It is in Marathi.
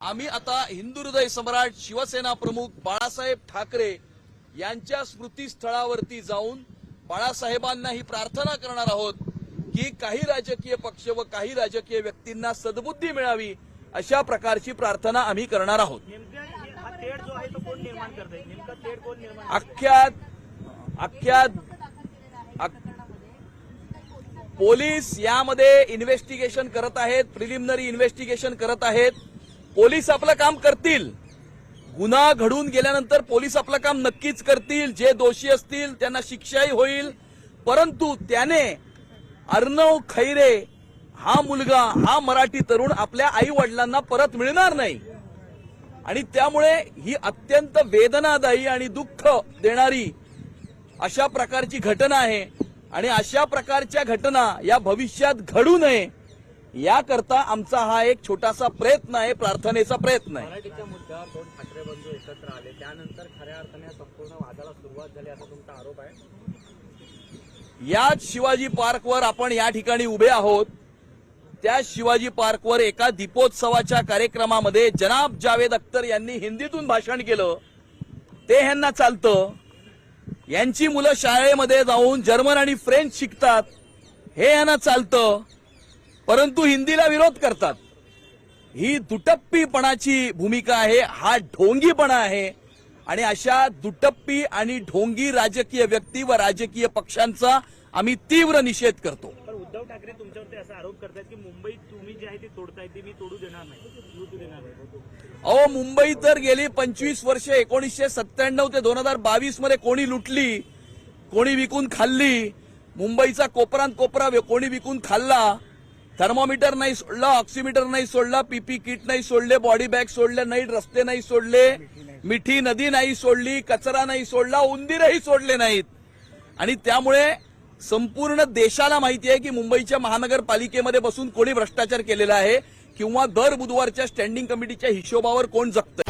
आम्ही आता हिंदू हृदय सम्राट शिवसेना प्रमुख बाळासाहेब ठाकरे यांच्या स्मृतीस्थळावरती जाऊन बाळासाहेबांना ही प्रार्थना करणार आहोत की काही राजकीय पक्ष व काही राजकीय व्यक्तींना सद्बुद्धी मिळावी अशा प्रकारची प्रार्थना आम्ही करणार आहोत. अख्ख्या अख्ख्या अख- पोलीस यामध्ये इन्व्हेस्टिगेशन करत आहेत प्रिलिमिनरी इन्व्हेस्टिगेशन करत आहेत. पोलीस आपलं काम करतील. गुन्हा घडून गेल्यानंतर पोलीस आपलं काम नक्कीच करतील. जे दोषी असतील त्यांना शिक्षाही होईल. परंतु त्याने अर्णव खैरे हा मुलगा हा मराठी तरुण आपल्या आई वडिलांना परत मिळणार नाही. आणि त्यामुळे ही अत्यंत वेदनादायी आणि दुःख देणारी अशा प्रकारची घटना आहे. आणि अशा प्रकारच्या घटना या भविष्यात घडू नये. याकरता आमचा हा एक छोटासा प्रयत्न आहे प्रार्थनेचा प्रयत्न आहे. मराठीच्या मुद्द्यावर दोन ठाकरे बंधू एकत्र आले. त्यानंतर खऱ्या अर्थाने या संपूर्ण वादाला सुरुवात झाली असा तुमचा आरोप आहे? याच शिवाजी पार्कवर आपण या ठिकाणी उभे आहोत. त्या शिवाजी पार्कवर एका दीपोत्सवाच्या कार्यक्रमामध्ये जनाब जावेद अख्तर यांनी हिंदीतून भाषण केलं. ते ह्यांना चालतं. यांची मुलं शाळेमध्ये जाऊन जर्मन आणि फ्रेंच शिकतात. हे यांना चालतं. परंतु हिंदीला विरोध करतात. ही दुटप्पीपणाची भूमिका आहे हा ढोंगीपणा आहे. आणि अशा दुटप्पी आणि ढोंगी राजकीय व्यक्ती व राजकीय पक्षांचा आम्ही तीव्र निषेध करतो. उद्धव ठाकरे तुमच्यावरती असा आरोप करतात की मुंबईत तुम्ही जी आहे ती तोडताय ती मी तोडू देणार नाही. अहो मुंबई तर गेली पंचवीस वर्ष एकोणीसशे सत्त्याण्णव ते दोन हजार बावीसमध्ये कोणी लुटली कोणी विकून खाल्ली मुंबईचा कोपरान कोपरा कोणी विकून खाल्ला थर्मोमीटर नाही सोडला ऑक्सिमीटर नाही सोडला पीपी किट नाही सोडले बॉडी बॅग सोडले नाही रस्ते नाही सोडले मिठी नदी नाही सोडली कचरा नाही सोडला उंदीरही सोडले नाहीत. आणि त्यामुळे संपूर्ण देशाला माहिती आहे की मुंबईच्या महानगरपालिकेमध्ये बसून कोणी भ्रष्टाचार केलेला आहे किंवा दर बुधवारच्या स्टँडिंग कमिटीच्या हिशोबावर कोण जगतं